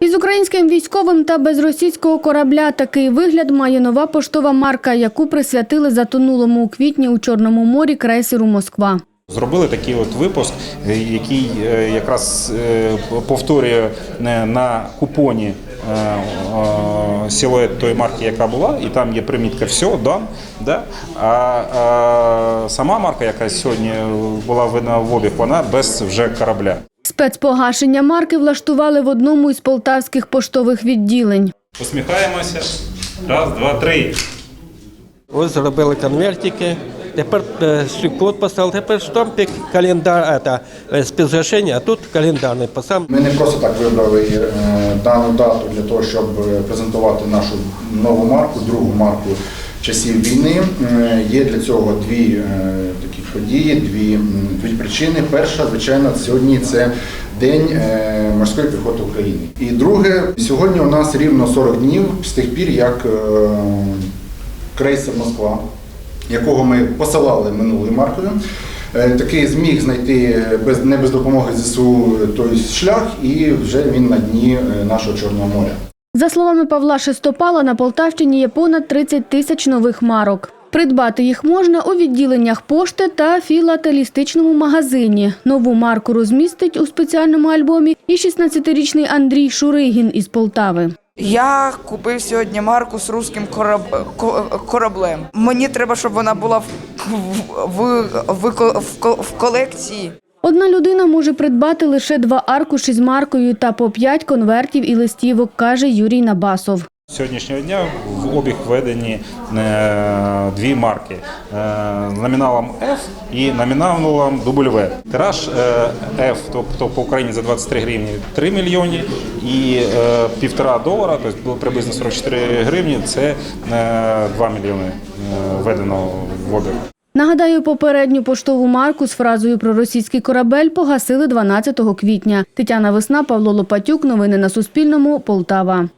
Із українським військовим та без російського корабля такий вигляд має нова поштова марка, яку присвятили затонулому у квітні у Чорному морі крейсеру Москва. Зробили такий от випуск, е, який е, якраз е, повторює на купоні силует тої марки, яка була, і там є примітка все, дан. Да? А е, сама марка, яка сьогодні була видана в обіг, вона без вже корабля. Спецпогашення марки влаштували в одному із полтавських поштових відділень. Посміхаємося. Раз, два, три. Ось зробили конвертики. Тепер е, штрих-код поставили, тепер штампик, календар, это, е, спецгашення, а тут календарний посам. Ми не просто так вибрали е, дану дату для того, щоб е, презентувати нашу нову марку, другу марку часів війни. Є для цього дві е, такі події, дві, дві причини. Перша, звичайно, сьогодні це День е, морської піхоти України. І друге, сьогодні у нас рівно 40 днів з тих пір, як е, крейсер Москва, якого ми посилали минулою маркою. Такий зміг знайти без не без допомоги ЗСУ той шлях, і вже він на дні нашого Чорного моря. За словами Павла Шестопала, на Полтавщині є понад 30 тисяч нових марок. Придбати їх можна у відділеннях пошти та філателістичному магазині. Нову марку розмістить у спеціальному альбомі і 16-річний Андрій Шуригін із Полтави. Я купив сьогодні марку з руським кораб... кораблем. Мені треба, щоб вона була в, в, в, в, ко- в колекції. Одна людина може придбати лише два аркуші з маркою та по п'ять конвертів і листівок, каже Юрій Набасов. Сьогоднішнього дня в обіг введені е, дві марки е, номіналом F і номіналом W. Тираж е, F, тобто по Україні за 23 гривні 3 мільйони і е, півтора долара, тобто приблизно 44 гривні, це е, 2 мільйони введено в обіг. Нагадаю, попередню поштову марку з фразою про російський корабель погасили 12 квітня. Тетяна Весна, Павло Лопатюк. Новини на Суспільному. Полтава.